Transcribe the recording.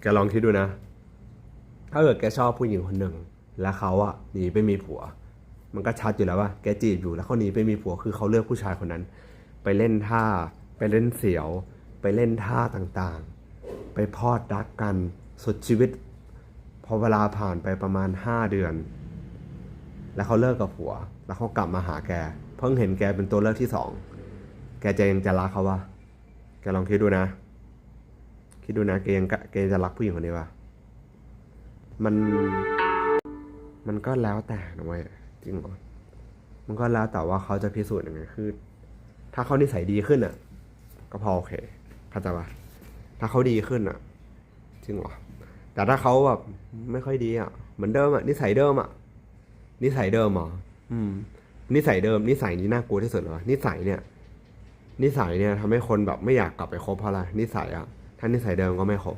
แกลองคิดดูนะ ถ้าเกิดแกชอบผู้หญิงคนหนึ่ง แล้วเขาอะหนีไปมีผัว มันก็ชัดอยู่แล้วว่าแกจีบอยู่แล้วเขาหนีไปมีผัวคือเขาเลือกผู้ชายคนนั้น ไปเล่นท่า ไปเล่นเสียว ไปเล่นท่าต่างๆ ไปพอดรักกันสุดชีวิต พอเวลาผ่านไปประมาณห้าเดือน แล้วเขาเลิกกับผัว แล้วเขากลับมาหาแก เพิ่งเห็นแกเป็นตัวเลือกที่สองแกจะยังจะรักเขาวะแกลองคิดดูนะ คิดดูนะแกยังแกจะรักผู้หญิงคนนี้ปะมัน มันก็แล้วแต่นะเว้ยจริงเหรอมันก็แล้วแต่ว่าเขาจะพิสูจน์ยังไงคือ ถ้าเขานิสัยดีขึ้นอะ ก็พอโอเคเข้าใจปะถ้าเขาดีขึ้นอะ จริงเหรอแต่ถ้าเขาแบบไม่ค่อยดีอะเหมือนเดิมอะนิสัยเดิมอะนิสัยเดิมเหรออืม นิสัยเดิม นิสัยนี้น่ากลัวที่สุดเลยวะนิสัยเนี่ย นิสัยเนี่ยทำให้คนแบบไม่อยากกลับไปคบเพราะอะไรนิสัยอะ ถ้านิสัยเดิมก็ไม่ครบ